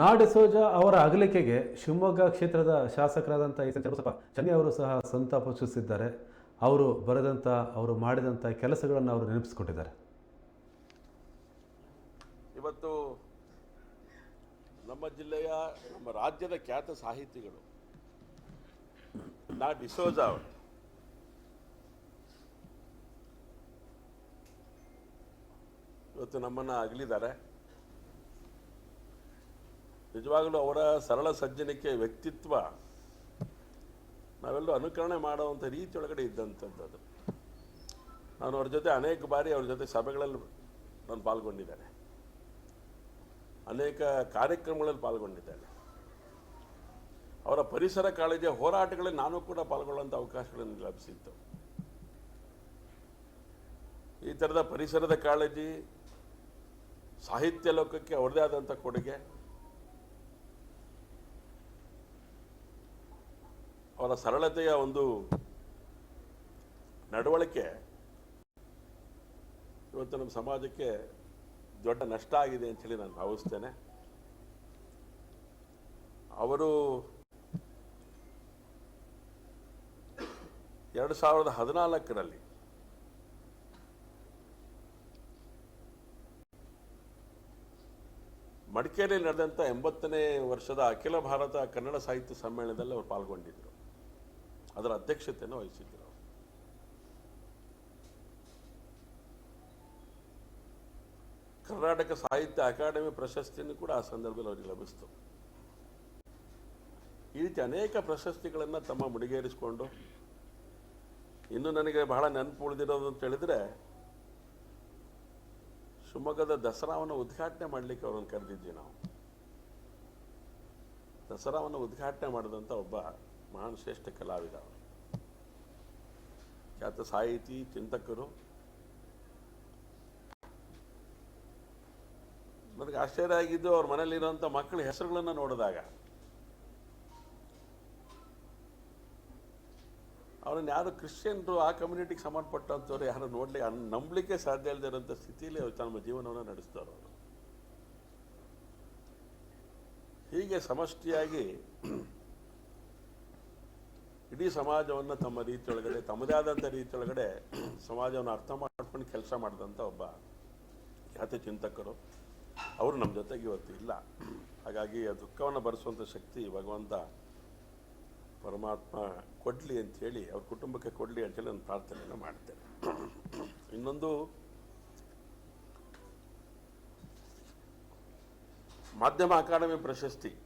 ನಾಡಿಸೋಜ ಅವರ ಅಗಲಿಕೆಗೆ ಶಿವಮೊಗ್ಗ ಕ್ಷೇತ್ರದ ಶಾಸಕರಾದಂಥ ಈ ಚನ್ನಬಸಪ್ಪ ಚನ್ನಿ ಅವರು ಸಹ ಸಂತಾಪ ಸೂಚಿಸಿದ್ದಾರೆ. ಅವರು ಬರೆದಂಥ, ಅವರು ಮಾಡಿದಂಥ ಕೆಲಸಗಳನ್ನು ಅವರು ನೆನಪಿಸಿಕೊಂಡಿದ್ದಾರೆ. ಇವತ್ತು ನಮ್ಮ ಜಿಲ್ಲೆಯ, ನಮ್ಮ ರಾಜ್ಯದ ಖ್ಯಾತ ಸಾಹಿತಿಗಳು ನಾ ಡಿಸೋಜ ಅವರು. ಇವತ್ತು ನಮ್ಮನ್ನು ಅಗಲಿದ್ದಾರೆ. ನಿಜವಾಗಲೂ ಅವರ ಸರಳ ಸಜ್ಜನಿಕೆ ವ್ಯಕ್ತಿತ್ವ ನಾವೆಲ್ಲೂ ಅನುಕರಣೆ ಮಾಡುವಂಥ ರೀತಿಯೊಳಗಡೆ ಇದ್ದಂಥದ್ದು ನಾನು ಅವ್ರ ಜೊತೆ ಅನೇಕ ಬಾರಿ ಅವ್ರ ಜೊತೆ ಸಭೆಗಳಲ್ಲಿ ನಾನು ಪಾಲ್ಗೊಂಡಿದ್ದೇನೆ. ಅನೇಕ ಕಾರ್ಯಕ್ರಮಗಳಲ್ಲಿ ಪಾಲ್ಗೊಂಡಿದ್ದೇನೆ. ಅವರ ಪರಿಸರ ಕಾಳಜಿಯ ಹೋರಾಟಗಳಲ್ಲಿ ನಾನು ಕೂಡ ಪಾಲ್ಗೊಳ್ಳುವಂಥ ಅವಕಾಶಗಳನ್ನು ಲಭಿಸಿತ್ತು. ಈ ಥರದ ಪರಿಸರದ ಕಾಳಜಿ, ಸಾಹಿತ್ಯ ಲೋಕಕ್ಕೆ ಅವ್ರದೇ ಆದಂಥ ಕೊಡುಗೆ ಅವರ ಸರಳತೆಯ ಒಂದು ನಡವಳಿಕೆ ಇವತ್ತು ನಮ್ಮ ಸಮಾಜಕ್ಕೆ ದೊಡ್ಡ ನಷ್ಟ ಆಗಿದೆ ಅಂತೇಳಿ ನಾನು ಭಾವಿಸ್ತೇನೆ. ಅವರು ಎರಡು ಸಾವಿರದ ಹದಿನಾಲ್ಕರಲ್ಲಿ ಮಡಿಕೇರಿಯಲ್ಲಿ ನಡೆದಂಥ ಎಂಬತ್ತನೇ ವರ್ಷದ ಅಖಿಲ ಭಾರತ ಕನ್ನಡ ಸಾಹಿತ್ಯ ಸಮ್ಮೇಳನದಲ್ಲಿ ಅವರು ಪಾಲ್ಗೊಂಡಿದ್ದರು. ಅದರ ಅಧ್ಯಕ್ಷತೆಯನ್ನು ವಹಿಸಿದ್ದರು. ಕರ್ನಾಟಕ ಸಾಹಿತ್ಯ ಅಕಾಡೆಮಿ ಪ್ರಶಸ್ತಿಯನ್ನು ಕೂಡ ಆ ಸಂದರ್ಭದಲ್ಲಿ ಅವರಿಗೆ ಲಭಿಸ್ತು ಈ ರೀತಿ ಅನೇಕ ಪ್ರಶಸ್ತಿಗಳನ್ನು ತಮ್ಮ ಮುಡಿಗೇರಿಸಿಕೊಂಡು, ಇನ್ನು ನನಗೆ ಬಹಳ ನೆನಪು ಉಳಿದಿರೋದು ಅಂತ ಹೇಳಿದ್ರೆ, ಶಿವಮೊಗ್ಗದ ದಸರಾವನ್ನು ಉದ್ಘಾಟನೆ ಮಾಡಲಿಕ್ಕೆ ಅವರನ್ನು ಕರೆದಿದ್ವಿ ನಾವು ದಸರಾವನ್ನು ಉದ್ಘಾಟನೆ ಮಾಡಿದಂಥ ಒಬ್ಬ ಮಹಾನ್ ಶ್ರೇಷ್ಠ ಕಲಾವಿದ ಅವರು ಖ್ಯಾತ ಸಾಹಿತಿ, ಚಿಂತಕರು. ನನಗೆ ಆಶ್ಚರ್ಯ ಆಗಿದ್ದು ಅವ್ರ ಮನೇಲಿರುವಂಥ ಮಕ್ಕಳ ಹೆಸರುಗಳನ್ನು ನೋಡಿದಾಗ. ಅವ್ರನ್ನ ಯಾರು ಕ್ರಿಶ್ಚಿಯನ್ರು ಆ ಕಮ್ಯುನಿಟಿಗೆ ಸಂಬಂಧಪಟ್ಟಂಥವ್ರು ಯಾರು ನೋಡ್ಲಿ ನಂಬಲಿಕ್ಕೆ ಸಾಧ್ಯ ಇಲ್ಲದೆ ಇರೋಂಥ ಸ್ಥಿತಿಯಲ್ಲಿ ಅವ್ರು ತಮ್ಮ ಜೀವನವನ್ನು ನಡೆಸ್ತಾರೆ ಅವರು. ಹೀಗೆ ಸಮಷ್ಟಿಯಾಗಿ ಇಡೀ ಸಮಾಜವನ್ನು ತಮ್ಮ ರೀತಿಯೊಳಗಡೆ, ತಮ್ಮದೇ ಆದಂಥ ರೀತಿಯೊಳಗಡೆ ಸಮಾಜವನ್ನು ಅರ್ಥ ಮಾಡ್ಕೊಂಡು ಕೆಲಸ ಮಾಡಿದಂಥ ಒಬ್ಬ ಖ್ಯಾತ ಚಿಂತಕರು. ಅವರು ನಮ್ಮ ಜೊತೆಗೆ ಇವತ್ತು ಇಲ್ಲ. ಹಾಗಾಗಿ ಆ ದುಃಖವನ್ನು ಭರಿಸುವಂಥ ಶಕ್ತಿ ಭಗವಂತ ಪರಮಾತ್ಮ ಕೊಡಲಿ ಅಂಥೇಳಿ ಅವ್ರ ಕುಟುಂಬಕ್ಕೆ ಕೊಡಲಿ ಅಂತೇಳಿ ನಾನು ಪ್ರಾರ್ಥನೆಯನ್ನು ಮಾಡ್ತೇನೆ. ಇನ್ನೊಂದು, ಮಾಧ್ಯಮ ಅಕಾಡೆಮಿ ಪ್ರಶಸ್ತಿ.